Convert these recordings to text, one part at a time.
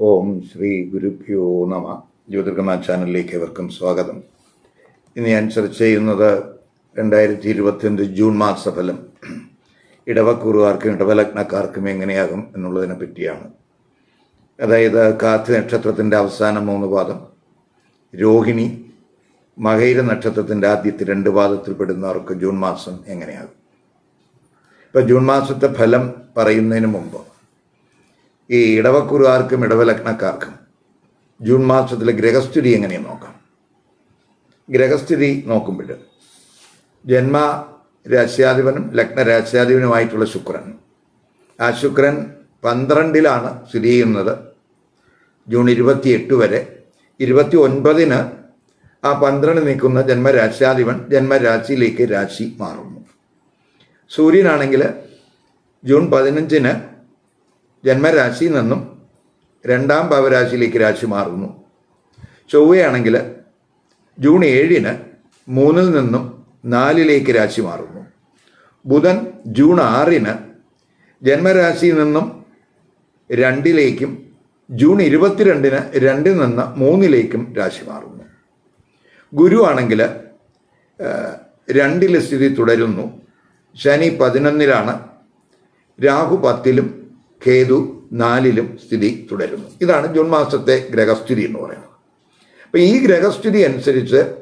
ഓം ശ്രീ ഗുരുഭ്യോ നമ. ജ്യോതിർഗമ ചാനലിലേക്ക് ഏവർക്കും സ്വാഗതം. ഇന്ന് ഞാൻ ചർച്ച ചെയ്യുന്നത് രണ്ടായിരത്തി ഇരുപത്തിയഞ്ച് ജൂൺ മാസഫലം. ഇടവക്കൂറുകാർക്കും ഇടവലഗ്നക്കാർക്കും എങ്ങനെയാകും എന്നുള്ളതിനെ പറ്റിയാണ്. അതായത് കാത്തി നക്ഷത്രത്തിന്റെ അവസാന മൂന്ന് പാദം രോഹിണി മകൈര നക്ഷത്രത്തിന്റെ ആദ്യത്തെ രണ്ട് പാദത്തിൽപ്പെടുന്നവർക്ക് ജൂൺ മാസം എങ്ങനെയാകും? ഇപ്പം ജൂൺ മാസത്തെ ഫലം പറയുന്നതിന് മുമ്പ് ഈ ഇടവക്കുരുവാർക്കും ഇടവലഗ്നക്കാർക്കും ജൂൺ മാസത്തിലെ ഗ്രഹസ്ഥിതി എങ്ങനെയാണ് നോക്കാം? ഗ്രഹസ്ഥിതി നോക്കുമ്പോൾ ജന്മ രാശ്യാധിപനും ലഗ്ന രാശ്യാധിപനുമായിട്ടുള്ള ശുക്രൻ. ആ ശുക്രൻ പന്ത്രണ്ടിലാണ് സ്ഥിതി ചെയ്യുന്നത്. ജൂൺ ഇരുപത്തിയെട്ട് വരെ ഇരുപത്തി ഒൻപതിന് ആ പന്ത്രണ്ട് നിൽക്കുന്ന ജന്മരാശ്യാധിപൻ ജന്മരാശിയിലേക്ക് രാശി മാറുന്നു. സൂര്യനാണെങ്കിൽ ജൂൺ പതിനഞ്ചിന് ജന്മരാശിയിൽ നിന്നും രണ്ടാം ഭാവരാശിയിലേക്ക് രാശി മാറുന്നു. ചൊവ്വയാണെങ്കിൽ ജൂൺ ഏഴിന് മൂന്നിൽ നിന്നും നാലിലേക്ക് രാശി മാറുന്നു. ബുധൻ ജൂൺ ആറിന് ജന്മരാശിയിൽ നിന്നും രണ്ടിലേക്കും ജൂൺ ഇരുപത്തിരണ്ടിന് രണ്ടിൽ നിന്ന് മൂന്നിലേക്കും രാശി മാറുന്നു. ഗുരു ആണെങ്കിൽ രണ്ടിലെ സ്ഥിതി തുടരുന്നു. ശനി പതിനൊന്നിലാണ് രാഹു പത്തിലും കേതു നാലിലും സ്ഥിതി തുടരുന്നു. ഇതാണ് ജൂൺ മാസത്തെ ഗ്രഹസ്ഥിതി എന്ന് പറയുന്നത്. അപ്പം ഈ ഗ്രഹസ്ഥിതി അനുസരിച്ച്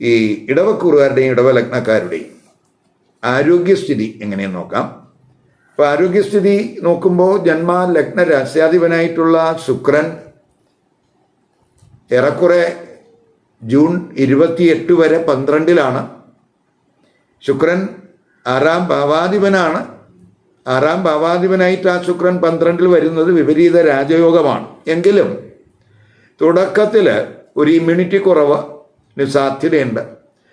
ഈ ഇടവക്കൂറുകാരുടെയും ഇടവലഗ്നക്കാരുടെയും ആരോഗ്യസ്ഥിതി എങ്ങനെയെന്ന് നോക്കാം. അപ്പോൾ ആരോഗ്യസ്ഥിതി നോക്കുമ്പോൾ ജന്മ ലഗ്ന രാസ്യാധിപനായിട്ടുള്ള ശുക്രൻ ഏറെക്കുറെ ജൂൺ ഇരുപത്തിയെട്ട് വരെ പന്ത്രണ്ടിലാണ്. ശുക്രൻ ആറാം ഭാവാധിപനാണ്. ആറാം ഭാവാധിപനായിട്ട് ആ ശുക്രൻ പന്ത്രണ്ടിൽ വരുന്നത് വിപരീത രാജയോഗമാണ്. എങ്കിലും തുടക്കത്തിൽ ഒരു ഇമ്മ്യൂണിറ്റി കുറവ് സാധ്യതയുണ്ട്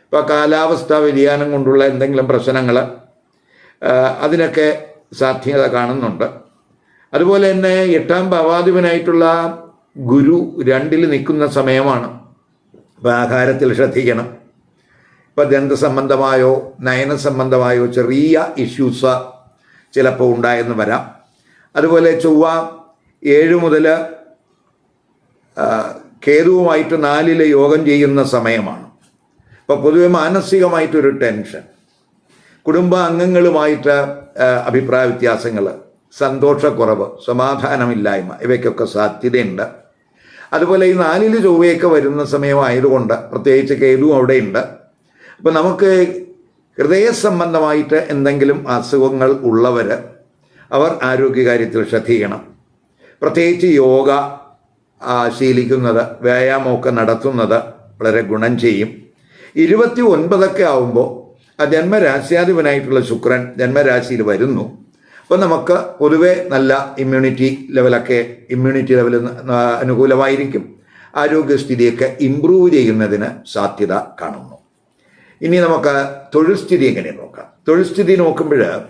ഇപ്പോൾ കാലാവസ്ഥാ വ്യതിയാനം കൊണ്ടുള്ള എന്തെങ്കിലും പ്രശ്നങ്ങൾ അതിനൊക്കെ സാധ്യത കാണുന്നുണ്ട്. അതുപോലെ തന്നെ എട്ടാം ഭാവാധിപനായിട്ടുള്ള ഗുരു രണ്ടിൽ നിൽക്കുന്ന സമയമാണ്. അപ്പോൾ ആഹാരത്തിൽ ശ്രദ്ധിക്കണം. ദന്ത സംബന്ധമായോ നയന സംബന്ധമായോ ചെറിയ ഇഷ്യൂസ് ചിലപ്പോൾ ഉണ്ടായെന്ന് വരാം. അതുപോലെ ചൊവ്വ ഏഴ് മുതൽ കേതുവുമായിട്ട് നാലിൽ യോഗം ചെയ്യുന്ന സമയമാണ്. അപ്പോൾ പൊതുവെ മാനസികമായിട്ടൊരു ടെൻഷൻ. കുടുംബ അംഗങ്ങളുമായിട്ട് അഭിപ്രായ വ്യത്യാസങ്ങൾ സന്തോഷക്കുറവ് സമാധാനമില്ലായ്മ ഇവയ്ക്കൊക്കെ സാധ്യതയുണ്ട്. അതുപോലെ ഈ നാലിൽ ചൊവ്വയൊക്കെ വരുന്ന സമയമായതുകൊണ്ട് പ്രത്യേകിച്ച് കേതുവും അവിടെയുണ്ട്. അപ്പോൾ നമുക്ക് ഹൃദയ സംബന്ധമായിട്ട് എന്തെങ്കിലും അസുഖങ്ങൾ ഉള്ളവർ അവർ ആരോഗ്യകാര്യത്തിൽ ശ്രദ്ധിക്കണം. പ്രത്യേകിച്ച് യോഗ ശീലിക്കുന്നത് വ്യായാമമൊക്കെ നടത്തുന്നത് വളരെ ഗുണം ചെയ്യും. ഇരുപത്തി ഒൻപതൊക്കെ ആവുമ്പോൾ ആ ജന്മരാശ്യാധിപനായിട്ടുള്ള ശുക്രൻ ജന്മരാശിയിൽ വരുന്നു. അപ്പോൾ നമുക്ക് പൊതുവെ നല്ല ഇമ്മ്യൂണിറ്റി ലെവലൊക്കെ ഇമ്മ്യൂണിറ്റി ലെവൽ അനുകൂലമായിരിക്കും. ആരോഗ്യസ്ഥിതിയൊക്കെ ഇമ്പ്രൂവ് ചെയ്യുന്നതിന് സാധ്യത കാണുന്നു. ഇനി നമുക്ക് തൊഴിൽ സ്ഥിതി എങ്ങനെ നോക്കാം? തൊഴിൽ സ്ഥിതി നോക്കുമ്പോൾ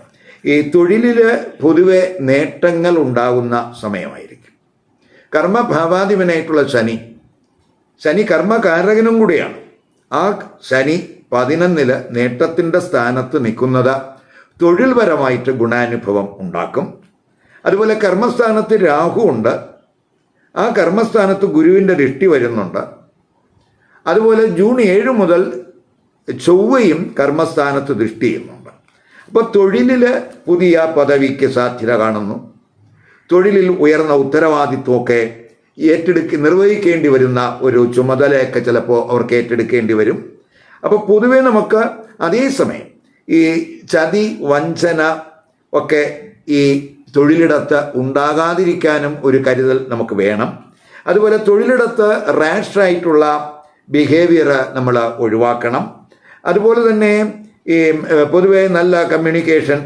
ഈ തൊഴിലിൽ പൊതുവെ നേട്ടങ്ങൾ ഉണ്ടാകുന്ന സമയമായിരിക്കും. കർമ്മഭാവാധിപനായിട്ടുള്ള ശനി ശനി കർമ്മകാരകനും കൂടിയാണ്. ആ ശനി പതിനൊന്നിൽ നേട്ടത്തിന്റെ സ്ഥാനത്ത് നിൽക്കുന്നത് തൊഴിൽപരമായിട്ട് ഗുണാനുഭവം ഉണ്ടാക്കും. അതുപോലെ കർമ്മസ്ഥാനത്ത് രാഹു ഉണ്ട്. ആ കർമ്മസ്ഥാനത്ത് ഗുരുവിന്റെ ദൃഷ്ടി വരുന്നുണ്ട്. അതുപോലെ ജൂൺ ഏഴ് മുതൽ ചൊവ്വയും കർമ്മസ്ഥാനത്ത് ദൃഷ്ടി ചെയ്യുന്നുണ്ട് അപ്പോൾ തൊഴിലിൽ പുതിയ പദവിക്ക് സാധ്യത കാണുന്നു. തൊഴിലിൽ ഉയർന്ന ഉത്തരവാദിത്വമൊക്കെ ഏറ്റെടുക്ക നിർവഹിക്കേണ്ടി വരുന്ന ഒരു ചുമതലയൊക്കെ ചിലപ്പോൾ അവർക്ക് ഏറ്റെടുക്കേണ്ടി വരും. അപ്പോൾ പൊതുവേ നമുക്ക് അതേസമയം ഈ ചതി വഞ്ചന ഒക്കെ ഈ തൊഴിലിടത്ത് ഉണ്ടാകാതിരിക്കാനും ഒരു കരുതൽ നമുക്ക് വേണം. അതുപോലെ തൊഴിലിടത്ത് റാഷായിട്ടുള്ള ബിഹേവിയർ നമ്മൾ ഒഴിവാക്കണം. അതുപോലെ തന്നെ ഈ പൊതുവെ നല്ല കമ്മ്യൂണിക്കേഷൻ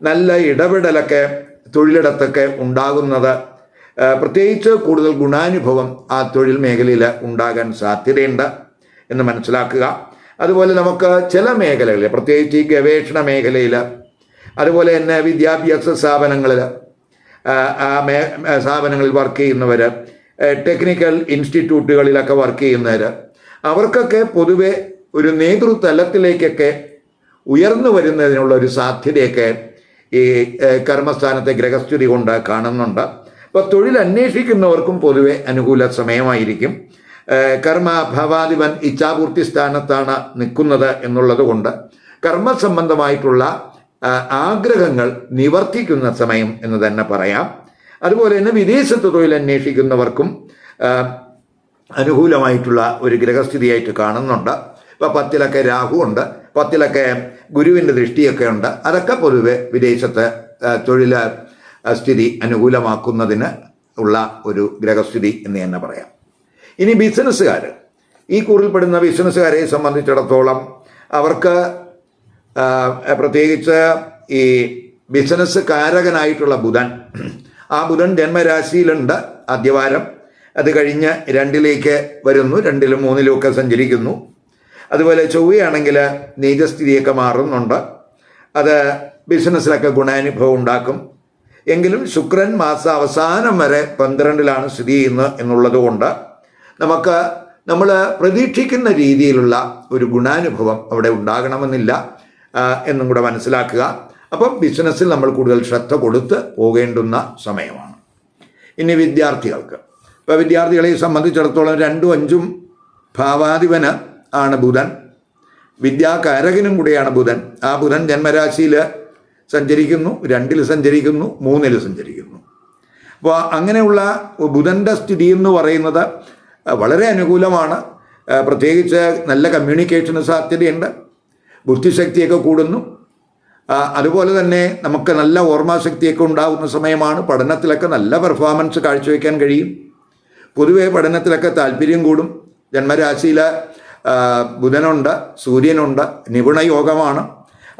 നല്ല ഇടപെടലൊക്കെ തൊഴിലിടത്തൊക്കെ ഉണ്ടാകുന്നത്. പ്രത്യേകിച്ച് കൂടുതൽ ഗുണാനുഭവം ആ തൊഴിൽ മേഖലയിൽ ഉണ്ടാകാൻ സാധ്യതയുണ്ട് എന്ന് മനസ്സിലാക്കുക. അതുപോലെ നമുക്ക് ചില മേഖലകളിൽ പ്രത്യേകിച്ച് ഈ ഗവേഷണ മേഖലയിൽ അതുപോലെ തന്നെ വിദ്യാഭ്യാസ സ്ഥാപനങ്ങളിൽ സ്ഥാപനങ്ങളിൽ വർക്ക് ചെയ്യുന്നവർ ടെക്നിക്കൽ ഇൻസ്റ്റിറ്റ്യൂട്ടുകളിലൊക്കെ വർക്ക് ചെയ്യുന്നവർ അവർക്കൊക്കെ പൊതുവെ ഒരു നേതൃതലത്തിലേക്കൊക്കെ ഉയർന്നു വരുന്നതിനുള്ള ഒരു സാധ്യതയൊക്കെ ഈ കർമ്മസ്ഥാനത്തെ ഗ്രഹസ്ഥിതി കൊണ്ട് കാണുന്നുണ്ട്. അപ്പോൾ തൊഴിൽ അന്വേഷിക്കുന്നവർക്കും പൊതുവെ അനുകൂല സമയമായിരിക്കും. കർമ്മ ഭവാധിപൻ ഇച്ഛാപൂർത്തി സ്ഥാനത്താണ് നിൽക്കുന്നത് എന്നുള്ളത് കൊണ്ട് സംബന്ധമായിട്ടുള്ള ആഗ്രഹങ്ങൾ നിവർത്തിക്കുന്ന സമയം എന്ന് തന്നെ പറയാം. അതുപോലെ തന്നെ വിദേശത്ത് തൊഴിൽ അന്വേഷിക്കുന്നവർക്കും അനുകൂലമായിട്ടുള്ള ഒരു ഗ്രഹസ്ഥിതിയായിട്ട് കാണുന്നുണ്ട്. ഇപ്പം പത്തിലൊക്കെ രാഹു ഉണ്ട് പത്തിലൊക്കെ ഗുരുവിന്റെ ദൃഷ്ടിയൊക്കെ ഉണ്ട്. അതൊക്കെ പൊതുവെ വിദേശത്തെ തൊഴിൽ സ്ഥിതി അനുകൂലമാക്കുന്നതിന് ഉള്ള ഒരു ഗ്രഹസ്ഥിതി എന്ന് തന്നെ പറയാം. ഇനി ബിസിനസ്സുകാർ. ഈ കൂറിൽപ്പെടുന്ന ബിസിനസ്സുകാരെ സംബന്ധിച്ചിടത്തോളം അവർക്ക് പ്രത്യേകിച്ച് ഈ ബിസിനസ് കാരകനായിട്ടുള്ള ബുധൻ. ആ ബുധൻ ജന്മരാശിയിലുണ്ട് ആദ്യവാരം. അത് കഴിഞ്ഞ് രണ്ടിലേക്ക് വരുന്നു രണ്ടിലും മൂന്നിലും ഒക്കെ സഞ്ചരിക്കുന്നു. അതുപോലെ ചൊവ്വയാണെങ്കിൽ നീചസ്ഥിതിയൊക്കെ മാറുന്നുണ്ട്. അത് ബിസിനസ്സിലൊക്കെ ഗുണാനുഭവം ഉണ്ടാക്കും. എങ്കിലും ശുക്രൻ മാസ അവസാനം വരെ പന്ത്രണ്ടിലാണ് സ്ഥിതി ചെയ്യുന്നത് എന്നുള്ളത് കൊണ്ട് നമുക്ക് നമ്മൾ പ്രതീക്ഷിക്കുന്ന രീതിയിലുള്ള ഒരു ഗുണാനുഭവം അവിടെ ഉണ്ടാകണമെന്നില്ല എന്നും കൂടെ മനസ്സിലാക്കുക. അപ്പം ബിസിനസ്സിൽ നമ്മൾ കൂടുതൽ ശ്രദ്ധ കൊടുത്ത് പോകേണ്ടുന്ന സമയമാണ്. ഇനി വിദ്യാർത്ഥികൾക്ക്. ഇപ്പോൾ വിദ്യാർത്ഥികളെ സംബന്ധിച്ചിടത്തോളം രണ്ടും അഞ്ചും ഭാവാധിപന് ആണ് ബുധൻ. വിദ്യാകാരകനും കൂടിയാണ് ബുധൻ. ആ ബുധൻ ജന്മരാശിയിൽ സഞ്ചരിക്കുന്നു രണ്ടിൽ സഞ്ചരിക്കുന്നു മൂന്നിൽ സഞ്ചരിക്കുന്നു. അപ്പോൾ അങ്ങനെയുള്ള ബുധന്റെ സ്ഥിതി എന്ന് പറയുന്നത് വളരെ അനുകൂലമാണ്. പ്രത്യേകിച്ച് നല്ല കമ്മ്യൂണിക്കേഷന് സാധ്യതയുണ്ട് ബുദ്ധിശക്തിയൊക്കെ കൂടുന്നു. അതുപോലെ തന്നെ നമുക്ക് നല്ല ഓർമ്മശക്തിയൊക്കെ ഉണ്ടാകുന്ന സമയമാണ്. പഠനത്തിലൊക്കെ നല്ല പെർഫോമൻസ് കാഴ്ചവെക്കാൻ കഴിയും. പൊതുവെ പഠനത്തിലൊക്കെ താല്പര്യം കൂടും. ജന്മരാശിയിൽ ബുധനുണ്ട് സൂര്യനുണ്ട് നിപുണ യോഗമാണ്.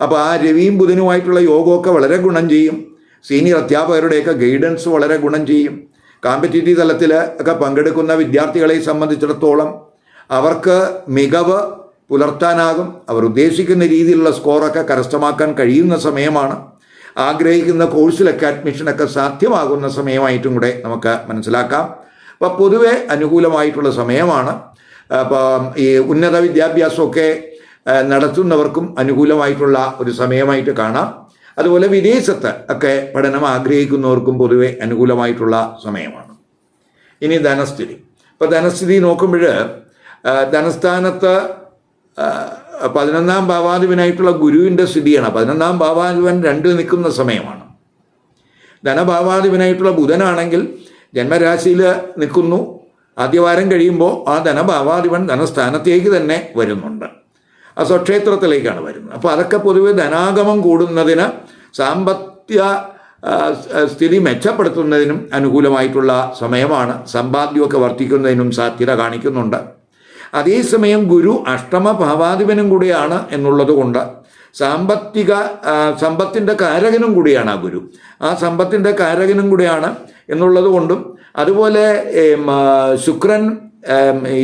അപ്പോൾ ആ രവിയും ബുധനുമായിട്ടുള്ള യോഗമൊക്കെ വളരെ ഗുണം ചെയ്യും. സീനിയർ അധ്യാപകരുടെയൊക്കെ ഗൈഡൻസ് വളരെ ഗുണം ചെയ്യും. കോമ്പറ്റേറ്റീവ് തലത്തിൽ ഒക്കെ പങ്കെടുക്കുന്ന വിദ്യാർത്ഥികളെ സംബന്ധിച്ചിടത്തോളം അവർക്ക് മികവ് പുലർത്താനാകും. അവർ ഉദ്ദേശിക്കുന്ന രീതിയിലുള്ള സ്കോറൊക്കെ കരസ്ഥമാക്കാൻ കഴിയുന്ന സമയമാണ്. ആഗ്രഹിക്കുന്ന കോഴ്സിലൊക്കെ അഡ്മിഷനൊക്കെ സാധ്യമാകുന്ന സമയമായിട്ടും കൂടെ നമുക്ക് മനസ്സിലാക്കാം. അപ്പോൾ പൊതുവെ അനുകൂലമായിട്ടുള്ള സമയമാണ്. അപ്പം ഈ ഉന്നത വിദ്യാഭ്യാസമൊക്കെ നടത്തുന്നവർക്കും അനുകൂലമായിട്ടുള്ള ഒരു സമയമായിട്ട് കാണാം. അതുപോലെ വിദേശത്ത് ഒക്കെ പഠനം ആഗ്രഹിക്കുന്നവർക്കും പൊതുവെ അനുകൂലമായിട്ടുള്ള സമയമാണ്. ഇനി ധനസ്ഥിതി. ഇപ്പോൾ ധനസ്ഥിതി നോക്കുമ്പോൾ ധനസ്ഥാനത്ത് പതിനൊന്നാം ഭാവാധിപനായിട്ടുള്ള ഗുരുവിന്റെ സ്ഥിതിയാണ്. പതിനൊന്നാം ഭാവാധിപൻ രണ്ട് നിൽക്കുന്ന സമയമാണ്. ധനഭാവാധിപനായിട്ടുള്ള ബുധനാണെങ്കിൽ ജന്മരാശിയിൽ നിൽക്കുന്നു. ആദ്യവാരം കഴിയുമ്പോൾ ആ ധനഭാവാധിപൻ ധനസ്ഥാനത്തേക്ക് തന്നെ വരുന്നുണ്ട്. ആ സ്വക്ഷേത്രത്തിലേക്കാണ് വരുന്നത്. അപ്പോൾ അതൊക്കെ പൊതുവെ ധനാഗമം കൂടുന്നതിന് സാമ്പത്തിക സ്ഥിതി മെച്ചപ്പെടുത്തുന്നതിനും അനുകൂലമായിട്ടുള്ള സമയമാണ്. സമ്പാദ്യമൊക്കെ വർദ്ധിക്കുന്നതിനും സാധ്യത കാണിക്കുന്നുണ്ട്. അതേസമയം ഗുരു അഷ്ടമ ഭാവാധിപനും കൂടിയാണ് എന്നുള്ളത് കൊണ്ട് സാമ്പത്തിക സമ്പത്തിന്റെ കാരകനും കൂടിയാണ് ആ ഗുരു. ആ സമ്പത്തിന്റെ കാരകനും കൂടിയാണ് എന്നുള്ളത് കൊണ്ടും അതുപോലെ ശുക്രൻ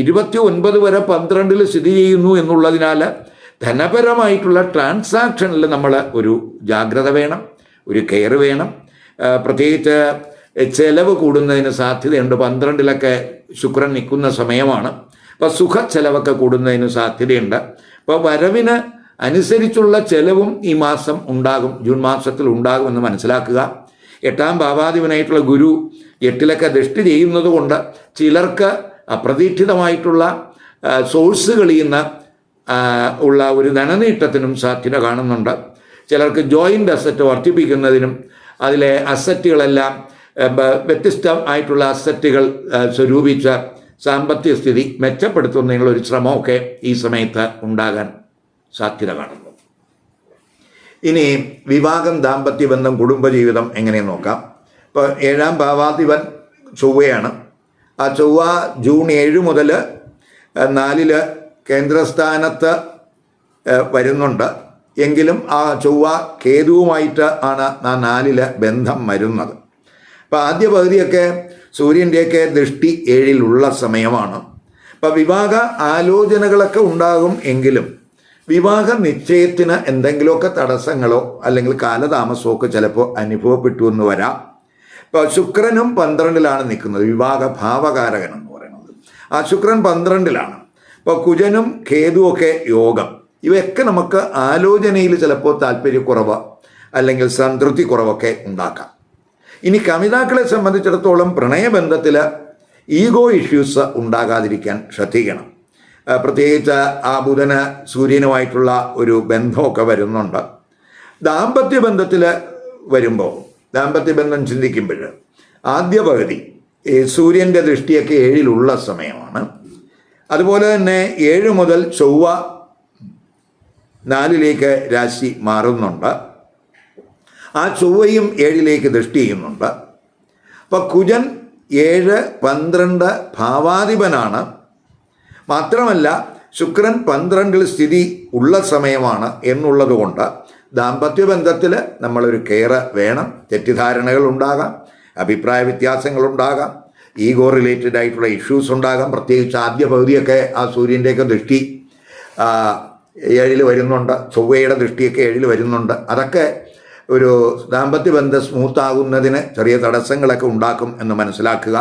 ഇരുപത്തി ഒൻപത് വരെ പന്ത്രണ്ടിൽ സ്ഥിതി ചെയ്യുന്നു എന്നുള്ളതിനാൽ ധനപരമായിട്ടുള്ള ട്രാൻസാക്ഷനിൽ നമ്മൾ ഒരു ജാഗ്രത വേണം ഒരു കെയർ വേണം. പ്രത്യേകിച്ച് ചെലവ് കൂടുന്നതിന് സാധ്യതയുണ്ട്. പന്ത്രണ്ടിലൊക്കെ ശുക്രൻ നിൽക്കുന്ന സമയമാണ്. അപ്പോൾ സുഖ ചെലവൊക്കെ കൂടുന്നതിന് സാധ്യതയുണ്ട്. അപ്പോൾ വരവിന് അനുസരിച്ചുള്ള ചെലവും ഈ മാസം ഉണ്ടാകും ജൂൺ മാസത്തിൽ ഉണ്ടാകുമെന്ന് മനസ്സിലാക്കുക. എട്ടാം ഭാവാധിപനായിട്ടുള്ള ഗുരു എട്ടിലൊക്കെ ദൃഷ്ടി ചെയ്യുന്നത് കൊണ്ട് ചിലർക്ക് അപ്രതീക്ഷിതമായിട്ടുള്ള സോഴ്സുകളിൽ നിന്ന് ഉള്ള ഒരു ധനനീട്ടത്തിനും സാധ്യത കാണുന്നുണ്ട്. ചിലർക്ക് ജോയിന്റ് അസറ്റ് വർദ്ധിപ്പിക്കുന്നതിനും അതിലെ അസറ്റുകളെല്ലാം വ്യത്യസ്തമായിട്ടുള്ള അസറ്റുകൾ സ്വരൂപിച്ച സാമ്പത്തിക സ്ഥിതി മെച്ചപ്പെടുത്തുന്നതിനുള്ള ഒരു ശ്രമമൊക്കെ ഈ സമയത്ത് ഉണ്ടാകാൻ സാധ്യത കാണുന്നു. ഇനി വിവാഹം ദാമ്പത്യ ബന്ധം കുടുംബജീവിതം എങ്ങനെ നോക്കാം? ഇപ്പോൾ ഏഴാം ഭാവാധിപൻ ചൊവ്വയാണ്. ആ ചൊവ്വ ജൂൺ ഏഴ് മുതൽ നാലിൽ കേന്ദ്രസ്ഥാനത്ത് വരുന്നുണ്ട്. എങ്കിലും ആ ചൊവ്വ കേതുവുമായിട്ട് ആണ് ആ നാലിൽ ബന്ധം വരുന്നത്. അപ്പോൾ ആദ്യ പകുതിയൊക്കെ സൂര്യന്റെയൊക്കെ ദൃഷ്ടി ഏഴിലുള്ള സമയമാണ്. അപ്പോൾ വിവാഹ ആലോചനകളൊക്കെ ഉണ്ടാകും എങ്കിലും വിവാഹ നിശ്ചയത്തിന് എന്തെങ്കിലുമൊക്കെ തടസ്സങ്ങളോ അല്ലെങ്കിൽ കാലതാമസമോ ഒക്കെ ചിലപ്പോൾ അനുഭവപ്പെട്ടു എന്ന് വരാം. ഇപ്പോൾ ശുക്രനും പന്ത്രണ്ടിലാണ് നിൽക്കുന്നത്. വിവാഹ ഭാവകാരകൻ എന്ന് പറയുന്നത്. ആ ശുക്രൻ പന്ത്രണ്ടിലാണ്. ഇപ്പോൾ കുജനും കേതുവൊക്കെ യോഗം. ഇവയൊക്കെ നമുക്ക് ആലോചനയിൽ ചിലപ്പോൾ താല്പര്യക്കുറവ് അല്ലെങ്കിൽ സംതൃപ്തി കുറവൊക്കെ ഉണ്ടാക്കാം. ഇനി കമിതാക്കളെ സംബന്ധിച്ചിടത്തോളം പ്രണയബന്ധത്തിൽ ഈഗോ ഇഷ്യൂസ് ഉണ്ടാകാതിരിക്കാൻ ശ്രദ്ധിക്കണം. പ്രത്യേകിച്ച് ആ ബുധന് സൂര്യനുമായിട്ടുള്ള ഒരു ബന്ധമൊക്കെ വരുന്നുണ്ട്. ദാമ്പത്യ ബന്ധത്തിൽ വരുമ്പോൾ ദാമ്പത്യ ബന്ധം ചിന്തിക്കുമ്പോൾ ആദ്യ പകുതി സൂര്യന്റെ ദൃഷ്ടിയൊക്കെ ഏഴിലുള്ള സമയമാണ്. അതുപോലെ തന്നെ ഏഴ് മുതൽ ചൊവ്വ നാലിലേക്ക് രാശി മാറുന്നുണ്ട്. ആ ചൊവ്വയും ഏഴിലേക്ക് ദൃഷ്ടി ചെയ്യുന്നുണ്ട്. അപ്പം കുജൻ ഏഴ് പന്ത്രണ്ട് ഭാവാധിപനാണ്. മാത്രമല്ല ശുക്രൻ പന്ത്രണ്ടിൽ സ്ഥിതി ഉള്ള സമയമാണ് എന്നുള്ളത് കൊണ്ട് ദാമ്പത്യ ബന്ധത്തിൽ നമ്മളൊരു കെയർ വേണം തെറ്റിദ്ധാരണകൾ ഉണ്ടാകാം അഭിപ്രായ വ്യത്യാസങ്ങൾ ഉണ്ടാകാം ഈഗോ റിലേറ്റഡ് ആയിട്ടുള്ള ഇഷ്യൂസ് ഉണ്ടാകാം പ്രത്യേകിച്ച് ആദ്യ പകുതിയൊക്കെ ആ സൂര്യന്റെയൊക്കെ ദൃഷ്ടി ഏഴിൽ വരുന്നുണ്ട് ചൊവ്വയുടെ ദൃഷ്ടിയൊക്കെ ഏഴിൽ വരുന്നുണ്ട്. അതൊക്കെ ഒരു ദാമ്പത്യ ബന്ധം സ്മൂത്താകുന്നതിന് ചെറിയ തടസ്സങ്ങളൊക്കെ ഉണ്ടാക്കും എന്ന് മനസ്സിലാക്കുക.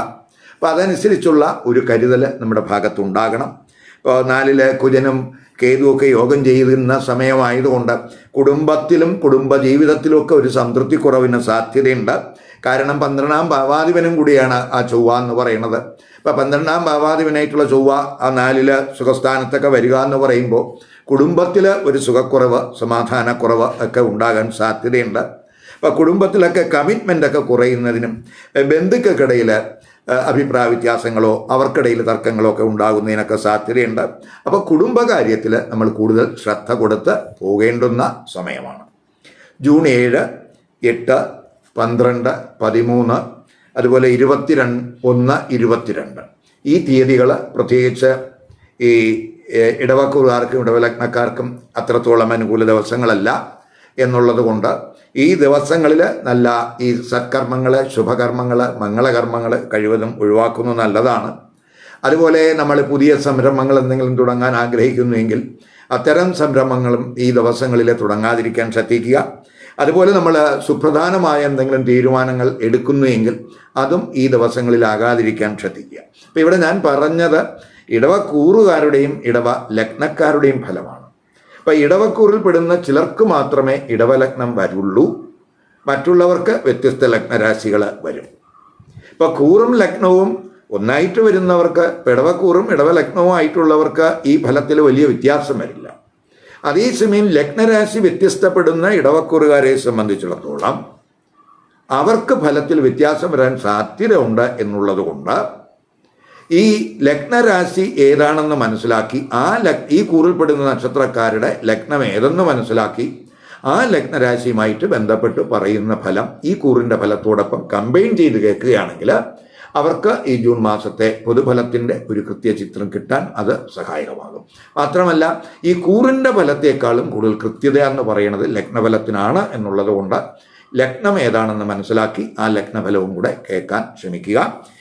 അപ്പോൾ അതനുസരിച്ചുള്ള ഒരു കരുതൽ നമ്മുടെ ഭാഗത്തുണ്ടാകണം. ഇപ്പോൾ നാലിൽ കുജനും കേതുവൊക്കെ യോഗം ചെയ്യുന്ന സമയമായതുകൊണ്ട് കുടുംബത്തിലും കുടുംബ ജീവിതത്തിലുമൊക്കെ ഒരു സംതൃപ്തി കുറവിന് സാധ്യതയുണ്ട്. കാരണം പന്ത്രണ്ടാം ഭാവാധിപനും കൂടിയാണ് ആ ചൊവ്വ എന്ന് പറയുന്നത്. ഇപ്പം പന്ത്രണ്ടാം ഭാവാധിപനായിട്ടുള്ള ചൊവ്വ ആ നാലിൽ സുഖസ്ഥാനത്തൊക്കെ വരിക എന്ന് പറയുമ്പോൾ കുടുംബത്തിൽ ഒരു സുഖക്കുറവ് സമാധാനക്കുറവ് ഒക്കെ ഉണ്ടാകാൻ സാധ്യതയുണ്ട്. അപ്പം കുടുംബത്തിലൊക്കെ കമ്മിറ്റ്മെന്റൊക്കെ കുറയുന്നതിനും ബന്ധുക്കൾക്കിടയിൽ അഭിപ്രായ വ്യത്യാസങ്ങളോ അവർക്കിടയിൽ തർക്കങ്ങളോ ഒക്കെ ഉണ്ടാകുന്നതിനൊക്കെ സാധ്യതയുണ്ട്. അപ്പോൾ കുടുംബകാര്യത്തിൽ നമ്മൾ കൂടുതൽ ശ്രദ്ധ കൊടുത്ത് പോകേണ്ടുന്ന സമയമാണ്. ജൂൺ ഏഴ് എട്ട് പന്ത്രണ്ട് പതിമൂന്ന് അതുപോലെ ഇരുപത്തിരണ്ട് ഒന്ന് ഇരുപത്തിരണ്ട്. ഈ തീയതികൾ പ്രത്യേകിച്ച് ഈ ഇടവക്കൂറുകാർക്കും ഇടവലഗ്നക്കാർക്കും അത്രത്തോളം അനുകൂല ദിവസങ്ങളല്ല എന്നുള്ളത് കൊണ്ട് ഈ ദിവസങ്ങളിൽ നല്ല ഈ സത്കർമ്മങ്ങൾ ശുഭകർമ്മങ്ങൾ മംഗളകർമ്മങ്ങൾ കഴിവതും ഒഴിവാക്കുന്നത് നല്ലതാണ്. അതുപോലെ നമ്മൾ പുതിയ സംരംഭങ്ങൾ എന്തെങ്കിലും തുടങ്ങാൻ ആഗ്രഹിക്കുന്നുവെങ്കിൽ അത്തരം സംരംഭങ്ങളും ഈ ദിവസങ്ങളിൽ തുടങ്ങാതിരിക്കാൻ ശ്രദ്ധിക്കുക. അതുപോലെ നമ്മൾ സുപ്രധാനമായ എന്തെങ്കിലും തീരുമാനങ്ങൾ എടുക്കുന്നുവെങ്കിൽ അതും ഈ ദിവസങ്ങളിലാകാതിരിക്കാൻ ശ്രദ്ധിക്കുക. അപ്പോൾ ഇവിടെ ഞാൻ പറഞ്ഞത് ഇടവ കൂറുകാരുടെയും ഇടവ ലഗ്നക്കാരുടെയും ഫലമാണ്. അപ്പം ഇടവക്കൂറിൽ പെടുന്ന ചിലർക്ക് മാത്രമേ ഇടവലഗ്നം വരുള്ളൂ. മറ്റുള്ളവർക്ക് വ്യത്യസ്ത ലഗ്നരാശികൾ വരും. ഇപ്പൊ കൂറും ലഗ്നവും ഒന്നായിട്ട് വരുന്നവർക്ക് പിടവക്കൂറും ഇടവലഗ്നവും ആയിട്ടുള്ളവർക്ക് ഈ ഫലത്തിൽ വലിയ വ്യത്യാസം വരില്ല. അതേസമയം ലഗ്നരാശി വ്യത്യസ്തപ്പെടുന്ന ഇടവക്കൂറുകാരെ സംബന്ധിച്ചിടത്തോളം അവർക്ക് ഫലത്തിൽ വ്യത്യാസം വരാൻ സാധ്യതയുണ്ട് എന്നുള്ളത് കൊണ്ട് ഈ ലഗ്നരാശി ഏതാണെന്ന് മനസ്സിലാക്കി ആ ലഗ് ഈ കൂറിൽപ്പെടുന്ന നക്ഷത്രക്കാരുടെ ലഗ്നം ഏതെന്ന് മനസ്സിലാക്കി ആ ലഗ്നരാശിയുമായിട്ട് ബന്ധപ്പെട്ട് പറയുന്ന ഫലം ഈ കൂറിന്റെ ഫലത്തോടൊപ്പം കമ്പൈൻ ചെയ്ത് കേൾക്കുകയാണെങ്കിൽ അവർക്ക് ഈ ജൂൺ മാസത്തെ പൊതുഫലത്തിന്റെ ഒരു കൃത്യ ചിത്രം കിട്ടാൻ അത് സഹായകമാകും. മാത്രമല്ല ഈ കൂറിന്റെ ഫലത്തേക്കാളും കൂടുതൽ കൃത്യത എന്ന് പറയുന്നത് ലഗ്നഫലത്തിനാണ് എന്നുള്ളത് കൊണ്ട് ലഗ്നം ഏതാണെന്ന് മനസ്സിലാക്കി ആ ലഗ്നഫലവും കൂടെ കേൾക്കാൻ ശ്രമിക്കുക.